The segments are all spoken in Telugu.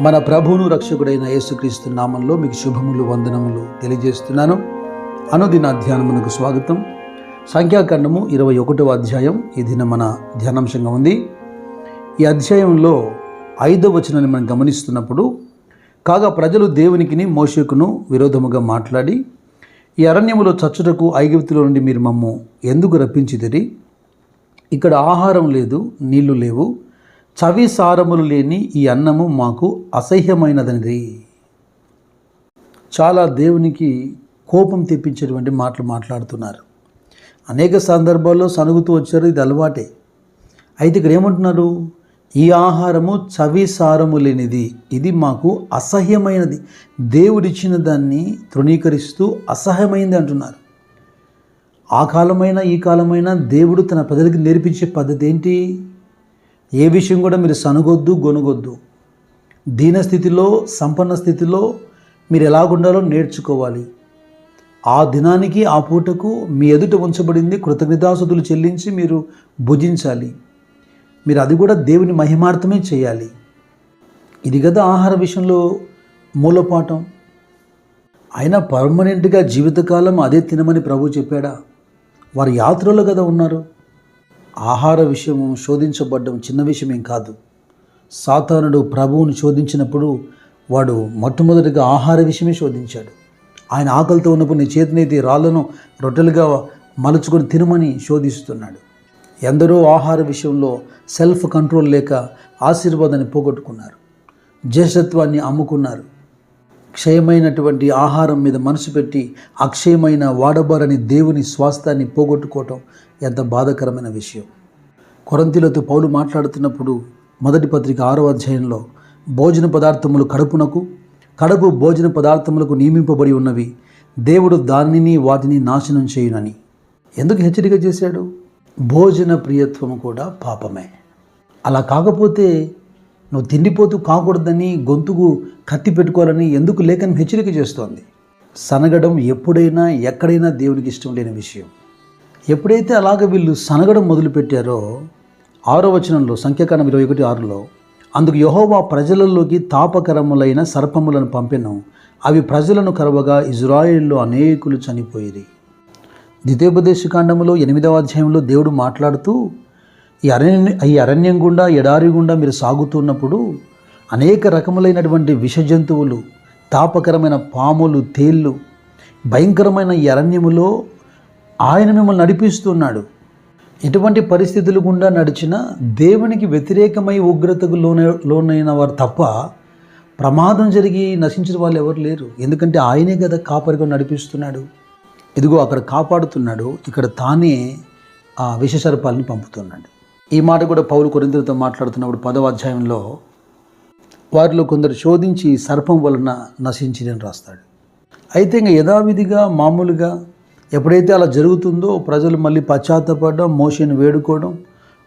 మన ప్రభువును రక్షకుడైన యేసుక్రీస్తు నామంలో మీకు శుభములు వందనములు తెలియజేస్తున్నాను. అనుదిన ధ్యానమునకు స్వాగతం. సంఖ్యాకరణము ఇరవై ఒకటవ అధ్యాయం. ఈ దిన మన ధ్యానాంశంగా ఉంది. ఈ అధ్యాయంలో ఐదవ వచనాన్ని మనం గమనిస్తున్నప్పుడు కాగా ప్రజలు దేవునికిని మోషకును విరోధముగా మాట్లాడి ఈ అరణ్యములో చచ్చుటకు ఐగుప్తులో నుండి మీరు మమ్ము ఎందుకు రప్పించిదిరి ఇక్కడ ఆహారం లేదు నీళ్ళు లేవు చవి సారములు లేని ఈ అన్నము మాకు అసహ్యమైనదనిది. చాలా దేవునికి కోపం తెప్పించేటువంటి మాటలు మాట్లాడుతున్నారు. అనేక సందర్భాల్లో సనుగుతూ వచ్చారు ఇది అలవాటే. అయితే ఇక్కడ ఏమంటున్నారు? ఈ ఆహారము చవి సారము లేనిది ఇది మాకు అసహ్యమైనది. దేవుడిచ్చిన దాన్ని తృణీకరిస్తూ అసహ్యమైంది అంటున్నారు. ఆ కాలమైనా ఈ కాలమైనా దేవుడు తన ప్రజలకు నేర్పించే పద్ధతి ఏంటి? ఏ విషయం కూడా మీరు సనుగొద్దు గొనుగొద్దు. దీన స్థితిలో సంపన్న స్థితిలో మీరు ఎలాగుండాలో నేర్చుకోవాలి. ఆ దినానికి ఆ పూటకు మీ ఎదుట ఉంచబడింది కృతజ్ఞతాసుతులు చెల్లించి మీరు భుజించాలి. మీరు అది కూడా దేవుని మహిమార్థమే చేయాలి. ఇది కదా ఆహార విషయంలో మూలపాఠం. అయినా పర్మనెంట్గా జీవితకాలం అదే తినమని ప్రభు చెప్పాడా? వారు యాత్రలో కదా ఉన్నారు. ఆహార విషయం శోధించబడ్డం చిన్న విషయం కాదు. సాతానుడు ప్రభువును శోధించినప్పుడు వాడు మొట్టమొదటిగా ఆహార విషయమే శోధించాడు. ఆయన ఆకలితో ఉన్నప్పుడు నీ చేతినైతే రాళ్ళను రొట్టెలుగా మలుచుకొని తినమని శోధిస్తున్నాడు. ఎందరో ఆహార విషయంలో సెల్ఫ్ కంట్రోల్ లేక ఆశీర్వాదాన్ని పోగొట్టుకున్నారు. జ్యేష్ఠత్వాన్ని అమ్ముకున్నారు. క్షయమైనటువంటి ఆహారం మీద మనసు పెట్టి అక్షయమైన వాడబారని దేవుని స్వాస్థాన్ని పోగొట్టుకోవటం ఎంత బాధాకరమైన విషయం. కొరంతిలతో పౌలు మాట్లాడుతున్నప్పుడు మొదటి పత్రిక ఆరో అధ్యాయంలో భోజన పదార్థములు కడుపునకు కడుపు భోజన పదార్థములకు నియమింపబడి ఉన్నవి దేవుడు దానిని వాటిని నాశనం చేయునని. ఎందుకు హెచ్చరిక చేశాడు? భోజన ప్రియత్వం కూడా పాపమే. అలా కాకపోతే నువ్వు తిండిపోతూ కాకూడదని గొంతుకు కత్తి పెట్టుకోవాలని ఎందుకు లేఖనం హెచ్చరిక చేస్తోంది? సనగడం ఎప్పుడైనా ఎక్కడైనా దేవునికి ఇష్టం లేని విషయం. ఎప్పుడైతే అలాగ వీళ్ళు సనగడం మొదలుపెట్టారో ఆరో వచనంలో సంఖ్యాకాండం ఇరవై ఒకటి ఆరులో అందుకు యహోవా ప్రజలలోకి తాపకరములైన సర్పములను పంపెను. అవి ప్రజలను కరవగా ఇజ్రాయిల్లో అనేకులు చనిపోయేది ద్వితీయోపదేశ కాండములో ఎనిమిదవ అధ్యాయంలో దేవుడు మాట్లాడుతూ ఈ అరణ్య ఈ అరణ్యం గుండా ఎడారి గుండా మీరు సాగుతున్నప్పుడు అనేక రకములైనటువంటి విష జంతువులు తాపకరమైన పాములు తేళ్ళు భయంకరమైన ఈ అరణ్యములో ఆయన మిమ్మల్ని నడిపిస్తున్నాడు. ఎటువంటి పరిస్థితులు గుండా నడిచినా దేవునికి వ్యతిరేకమై ఉగ్రతకు లోన లోనైన వారు తప్ప ప్రమాదం జరిగి నశించిన వాళ్ళు ఎవరు లేరు. ఎందుకంటే ఆయనే కదా కాపరిగా నడిపిస్తున్నాడు. ఇదిగో అక్కడ కాపాడుతున్నాడు. ఇక్కడ తానే ఆ విషసర్పాలని పంపుతున్నాడు. ఈ మాట కూడా పౌలు కొరింతలతో మాట్లాడుతున్నప్పుడు పదవ అధ్యాయంలో వారిలో కొందరు శోధించి సర్పం వలన నశించిరని రాస్తాడు. అయితే ఇంకా యథావిధిగా మామూలుగా ఎప్పుడైతే అలా జరుగుతుందో ప్రజలు మళ్ళీ పశ్చాత్తపడడం మోషను వేడుకోవడం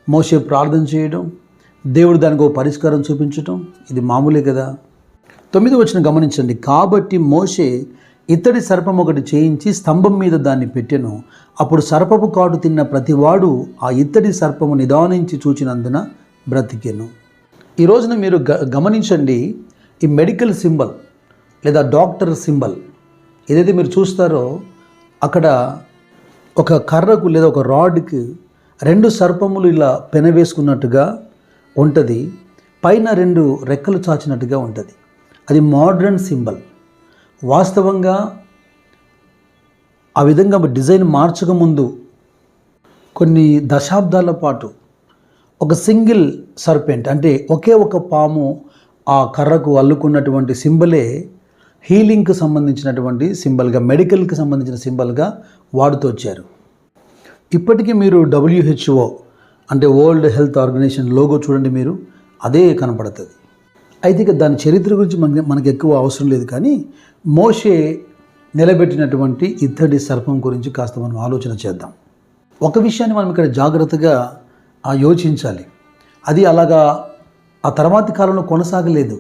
మోసే ప్రార్థన చేయడం దేవుడు దానికి ఒక పరిష్కారం చూపించడం ఇది మామూలే కదా? తొమ్మిది వచ్చిన గమనించండి. కాబట్టి మోషే ఇత్తడి సర్పం ఒకటి చేయించి స్తంభం మీద దాన్ని పెట్టెను. అప్పుడు సర్పపు కాటు తిన్న ప్రతివాడు ఆ ఇత్తడి సర్పము నిదానించి చూచినందున బ్రతికెను. ఈ రోజున మీరు గ గమనించండి ఈ మెడికల్ సింబల్ లేదా డాక్టర్ సింబల్ ఏదైతే మీరు చూస్తారో అక్కడ ఒక కర్రకు లేదా ఒక రాడ్కి రెండు సర్పములు ఇలా పెనవేసుకున్నట్టుగా ఉంటుంది. పైన రెండు రెక్కలు చాచినట్టుగా ఉంటుంది. అది మోడ్రన్ సింబల్. వాస్తవంగా ఆ విధంగా డిజైన్ మార్చకముందు కొన్ని దశాబ్దాల పాటు ఒక సింగిల్ సర్పెంట్ అంటే ఒకే ఒక పాము ఆ కర్రకు అల్లుకున్నటువంటి సింబలే హీలింగ్కి సంబంధించినటువంటి సింబల్గా మెడికల్కి సంబంధించిన సింబల్గా వాడుతూ వచ్చారు. ఇప్పటికీ మీరు డబ్ల్యూహెచ్ఓ అంటే వరల్డ్ హెల్త్ ఆర్గనైజేషన్ లోగో చూడండి మీరు అదే కనపడుతుంది. అయితే ఇక దాని చరిత్ర గురించి మనకి మనకు ఎక్కువ అవసరం లేదు కానీ మోషే నిలబెట్టినటువంటి ఇత్తడి సర్పం గురించి కాస్త మనం ఆలోచన చేద్దాం. ఒక విషయాన్ని మనం ఇక్కడ జాగ్రత్తగా యోచించాలి. అది అలాగా ఆ తర్వాతి కాలంలో కొనసాగలేదు.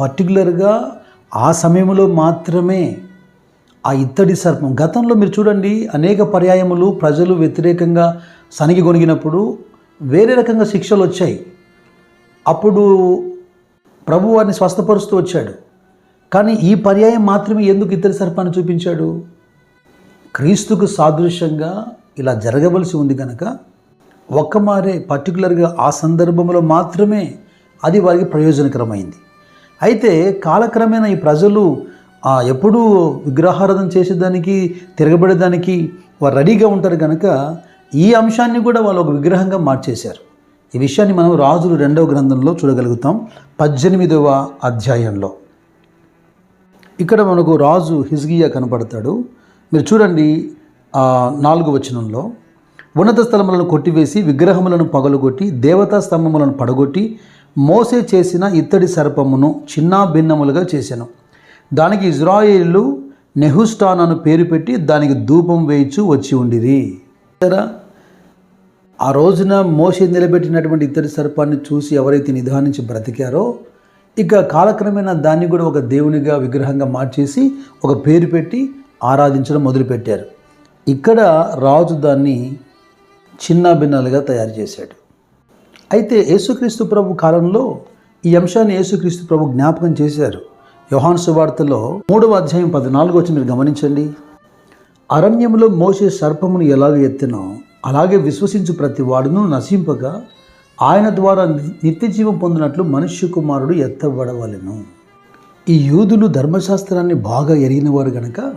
పర్టికులర్గా ఆ సమయంలో మాత్రమే ఆ ఇత్తడి సర్పం గతంలో మీరు చూడండి అనేక పర్యాయములు ప్రజలు వ్యతిరేకంగా సనిగి గొనిగినప్పుడు వేరే రకంగా శిక్షలు వచ్చాయి. అప్పుడు ప్రభు వారిని స్వస్థపరుస్తూ వచ్చాడు. కానీ ఈ పర్యాయం మాత్రమే ఎందుకు ఇతర సర్పాన్ని చూపించాడు? క్రీస్తుకు సాదృశ్యంగా ఇలా జరగవలసి ఉంది కనుక ఒక్క మారే పర్టికులర్గా ఆ సందర్భంలో మాత్రమే అది వారికి ప్రయోజనకరమైంది. అయితే కాలక్రమేణా ఈ ప్రజలు ఎప్పుడూ విగ్రహారాధన చేసేదానికి తిరగబడేదానికి వారు రెడీగా ఉంటారు కనుక ఈ అంశాన్ని కూడా వాళ్ళు ఒక విగ్రహంగా మార్చేశారు. ఈ విషయాన్ని మనం రాజులు రెండవ గ్రంథంలో చూడగలుగుతాం. పద్దెనిమిదవ అధ్యాయంలో. ఇక్కడ మనకు రాజు హిజ్గియా కనపడతాడు. మీరు చూడండి నాలుగు వచనంలో. ఉన్నత స్థలములను కొట్టివేసి విగ్రహములను పగలగొట్టి దేవతా స్తంభములను పడగొట్టి మోసే చేసిన ఇత్తడి సర్పమును చిన్నా భిన్నములుగా చేశాను దానికి ఇజ్రాయేలు నెహుస్టాన్ అను పేరు పెట్టి దానికి ధూపం వేయిచు వచ్చి ఉండిరి. ఆ రోజున మోసే నిలబెట్టినటువంటి ఇద్దరి సర్పాన్ని చూసి ఎవరైతే నిధానించి బ్రతికారో ఇక కాలక్రమేణా దాన్ని కూడా ఒక దేవునిగా విగ్రహంగా మార్చేసి ఒక పేరు పెట్టి ఆరాధించడం మొదలుపెట్టారు. ఇక్కడ రాజు దాన్ని చిన్న భిన్నాలుగా తయారు చేశాడు. అయితే యేసుక్రీస్తు ప్రభు కాలంలో ఈ అంశాన్ని యేసుక్రీస్తు ప్రభు జ్ఞాపకం చేశారు. యోహాన్ సువార్తలో మూడవ అధ్యాయం పద్నాలుగు వచ్చి మీరు గమనించండి. అరణ్యంలో మోసే సర్పమును ఎలాగ ఎత్తినో అలాగే విశ్వసించు ప్రతి వాడును నశింపగా ఆయన ద్వారా నిత్యజీవం పొందినట్లు మనుష్య కుమారుడు ఎత్తబడవలెను. ఈ యూదులు ధర్మశాస్త్రాన్ని బాగా ఎరిగినవారు గనక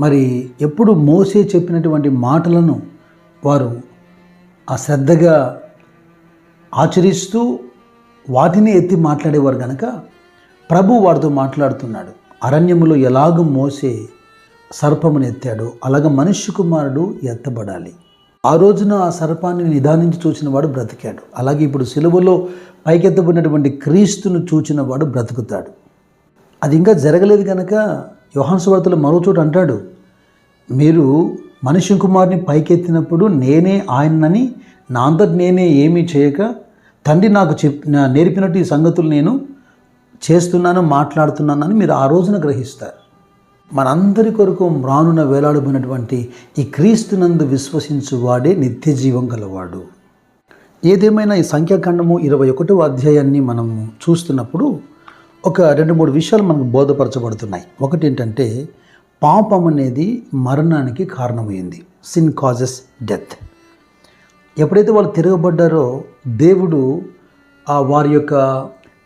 మరి ఎప్పుడు మోసే చెప్పినటువంటి మాటలను వారు ఆ శ్రద్ధగా ఆచరిస్తూ వాటిని ఎత్తి మాట్లాడేవారు గనక ప్రభు వారితో మాట్లాడుతున్నాడు. అరణ్యములో ఎలాగ మోసే సర్పమును ఎత్తాడో అలాగ మనుష్య కుమారుడు ఎత్తబడాలి. ఆ రోజున ఆ సర్పాన్ని నిదానించి చూసిన వాడు బ్రతికాడు. అలాగే ఇప్పుడు సిలువలో పైకెత్తబడినటువంటి క్రీస్తును చూచిన వాడు బ్రతుకుతాడు. అది ఇంకా జరగలేదు కనుక యోహాను సువార్తలో మరో అంటాడు మీరు మనిషి కుమారుని పైకెత్తినప్పుడు నేనే ఆయనని నా అంతటి నేనే ఏమీ చేయక తండ్రి నాకు చెప్ నేర్పినట్టు ఈ సంగతులు నేను చేస్తున్నాను మాట్లాడుతున్నానని మీరు ఆ రోజున గ్రహిస్తారు. మనందరి కొరకు రానున వేలాడబడినటువంటి ఈ క్రీస్తునందు విశ్వసించు వాడే నిత్య జీవం గలవాడు. ఏదేమైనా ఈ సంఖ్యాఖండము ఇరవై ఒకటో అధ్యాయాన్ని మనం చూస్తున్నప్పుడు ఒక రెండు మూడు విషయాలు మనకు బోధపరచబడుతున్నాయి. ఒకటి ఏంటంటే పాపం అనేది మరణానికి కారణమైంది. సిన్ కాజెస్ డెత్ ఎప్పుడైతే వాళ్ళు తిరగబడ్డారో దేవుడు ఆ వారి యొక్క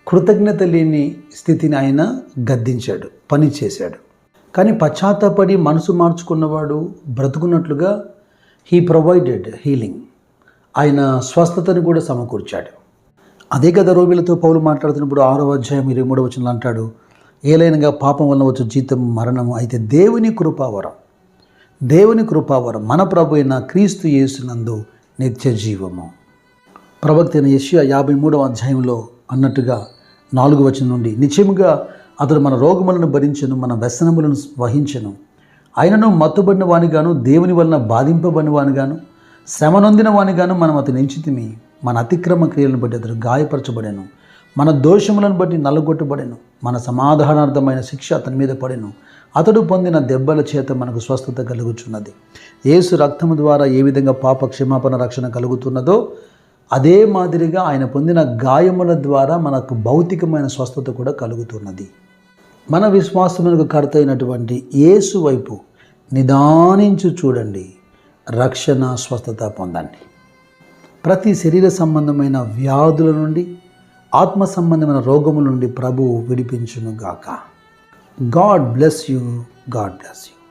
కృతజ్ఞత లేని స్థితిని ఆయన గద్దించాడు పని చేశాడు కానీ పశ్చాత్తాపడి మనసు మార్చుకున్నవాడు బ్రతుకున్నట్లుగా హీ ప్రొవైడెడ్ హీలింగ్ ఆయన స్వస్థతను కూడా సమకూర్చాడు. అదే కదా రోమిలతో పౌలు మాట్లాడుతున్నప్పుడు ఆరో అధ్యాయం ఇరవై మూడవ వచనంలో అంటాడు ఏలైనగా పాపం వలన వచ్చే జీతం మరణము అయితే దేవుని కృపావరం దేవుని కృపావరం మన ప్రభు అయిన క్రీస్తు యేసునందు నిత్య జీవము. ప్రవక్త అయిన యెషయా యాభై మూడవ అధ్యాయంలో అన్నట్టుగా నాలుగు వచనం నుండి నిత్యముగా అతడు మన రోగములను భరించను మన వ్యసనములను వహించను. ఆయనను మత్తుబడిన వానిగాను దేవుని వలన బాధింపబడిన వానిగాను శ్రమ నొందిన వానిగాను మనం అతని ఎంచితిమి మన అతిక్రమ క్రియలను బట్టి అతడు గాయపరచబడెను. మన దోషములను బట్టి నల్లగొట్టబడెను. మన సమాధానార్థమైన శిక్ష అతని మీద పడెను. అతడు పొందిన దెబ్బల చేత మనకు స్వస్థత కలుగుచున్నది. యేసు రక్తము ద్వారా ఏ విధంగా పాప క్షమాపణ రక్షణ కలుగుతున్నదో అదే మాదిరిగా ఆయన పొందిన గాయముల ద్వారా మనకు భౌతికమైన స్వస్థత కూడా కలుగుతున్నది. మన విశ్వాసమునకు కర్త అయినటువంటి యేసు వైపు నిదానించు చూడండి. రక్షణ స్వస్థత పొందండి. ప్రతి శరీర సంబంధమైన వ్యాధుల నుండి ఆత్మ సంబంధమైన రోగముల నుండి ప్రభువు విడిపించును గాక. God bless you God bless you.